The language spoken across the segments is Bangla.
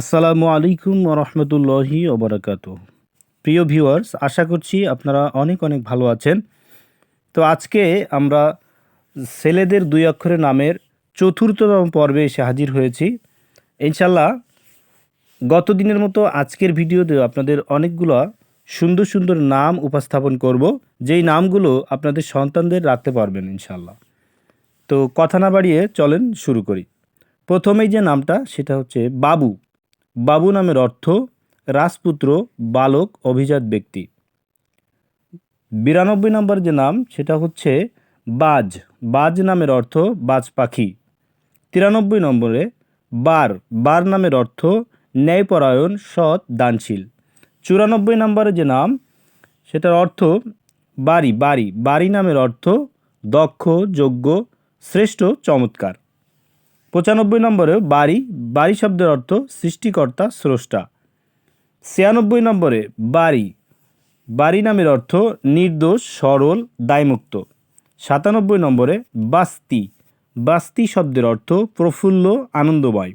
আসসালামু আলাইকুম রহমতুল্লাহি ওবরাকাত প্রিয় ভিউয়ার্স, আশা করছি আপনারা অনেক অনেক ভালো আছেন। তো আজকে আমরা ছেলেদের দুই অক্ষরের নামের চতুর্থতম পর্বে এসে হাজির হয়েছি। ইনশাল্লাহ গত দিনের মতো আজকের ভিডিওতে আপনাদের অনেকগুলো সুন্দর সুন্দর নাম উপস্থাপন করব। যেই নামগুলো আপনাদের সন্তানদের রাখতে পারবেন ইনশাল্লাহ তো কথা না বাড়িয়ে চলেন শুরু করি। প্রথমেই যে নামটা, সেটা হচ্ছে বাবু। বাবু নামের অর্থ রাজপুত্র, বালক, অভিজাত ব্যক্তি। বিরানব্বই নম্বর যে নাম, সেটা হচ্ছে বাজ। বাজ নামের অর্থ বাজ পাখি। তিরানব্বই নম্বরে বার। বার নামের অর্থ ন্যায়পরায়ণ, সৎ, দানশীল। চুরানব্বই নম্বরে যে নাম, সেটার অর্থ বাড়ি। বাড়ি। বাড়ি নামের অর্থ দক্ষ, যোগ্য, শ্রেষ্ঠ, চমৎকার। পঁচানব্বই নম্বরে বাড়ি বাড়ি শব্দের অর্থ সৃষ্টিকর্তা, স্রষ্টা। ছিয়ানব্বই নম্বরে বাড়ি বাড়ি নামের অর্থ নির্দোষ, সরল, দায়মুক্ত। সাতানব্বই নম্বরে বাস্তি বাস্তি শব্দের অর্থ প্রফুল্ল, আনন্দময়।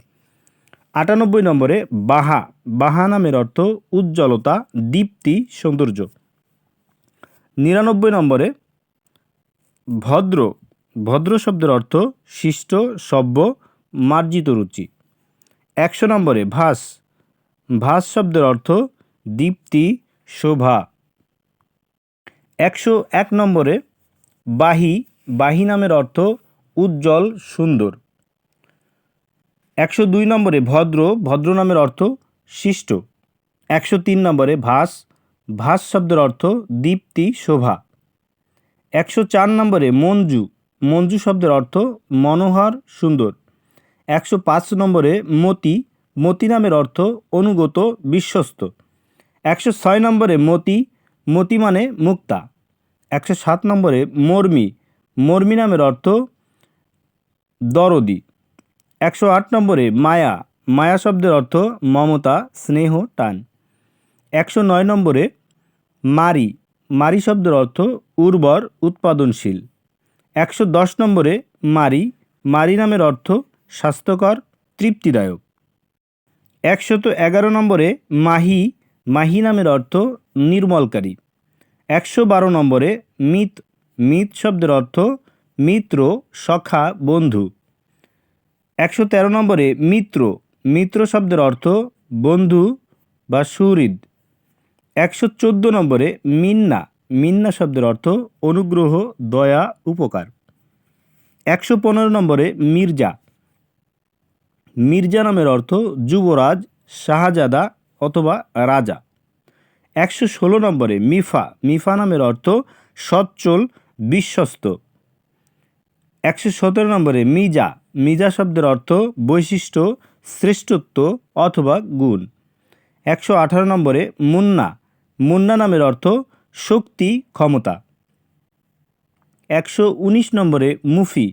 আটানব্বই নম্বরে বাহা বাহা নামের অর্থ উজ্জ্বলতা, দীপ্তি, সৌন্দর্য। নিরানব্বই নম্বরে ভদ্র ভদ্র শব্দের অর্থ শিষ্ট, সভ্য মার্জিত রুচি। একশো নম্বরে ভাস। ভাস শব্দের অর্থ দীপ্তি, শোভা। একশো এক নম্বরে বাহি। বাহি নামের অর্থ উজ্জ্বল, সুন্দর। একশো দুই নম্বরে ভদ্র। ভদ্র নামের অর্থ শিষ্ট। একশো তিন নম্বরে ভাস। ভাস শব্দের অর্থ দীপ্তি, শোভা। একশো চার নম্বরে মঞ্জু। মঞ্জু শব্দের অর্থ মনোহর, সুন্দর। একশো পাঁচ নম্বরে মতি মতি নামের অর্থ অনুগত, বিশ্বস্ত। একশো ছয় নম্বরে মতি মতি মানে মুক্তা। একশো সাত নম্বরে মর্মি মর্মি নামের অর্থ দরদি। একশো আট নম্বরে মায়া মায়া শব্দের অর্থ মমতা, স্নেহ, টান। একশো নয় নম্বরে মারি মারি শব্দের অর্থ উর্বর, উৎপাদনশীল। একশো দশ নম্বরে মারি মারি নামের অর্থ স্বাস্থ্যকর, তৃপ্তিদায়ক। একশত এগারো নম্বরে মাহি মাহি নামের অর্থ নির্মলকারী। একশো বারো নম্বরে মিত মিত শব্দের অর্থ মিত্র, সখা, বন্ধু। একশো তেরো নম্বরে মিত্র মিত্র শব্দের অর্থ বন্ধু বা সুহৃদ। একশো চোদ্দ নম্বরে মিন্না মিন্না শব্দের অর্থ অনুগ্রহ, দয়া, উপকার। একশো পনেরো নম্বরে মির্জা মির্জা নামের অর্থ যুবরাজ, শাহজাদা অথবা রাজা। একশো ষোলো নম্বরে মিফা মিফা নামের অর্থ সচ্চল বিশ্বস্ত। একশো সতেরো নম্বরে মিজা মিজা শব্দের অর্থ বৈশিষ্ট্য, শ্রেষ্ঠত্ব অথবা গুণ। একশো আঠারো নম্বরে মুন্না মুন্না নামের অর্থ শক্তি, ক্ষমতা। একশো উনিশ নম্বরে মুফি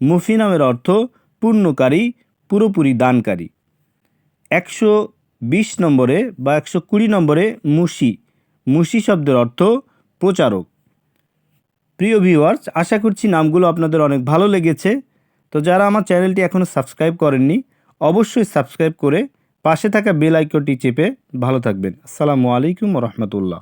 মুফি নামের অর্থ পূর্ণকারী পুরোপুরি দানকারী। একশো বিশ নম্বরে বা একশো কুড়ি নম্বরে মুশি মুশি শব্দের অর্থ প্রচারক। প্রিয় ভিউয়ার্স আশা করছি নামগুলো আপনাদের অনেক ভালো লেগেছে। তো যারা আমার চ্যানেলটি এখনও সাবস্ক্রাইব করেননি, অবশ্যই সাবস্ক্রাইব করে পাশে থাকা বেল আইকনটি চেপে ভালো থাকবেন। আসসালামু আলাইকুম রহমতুল্লাহ।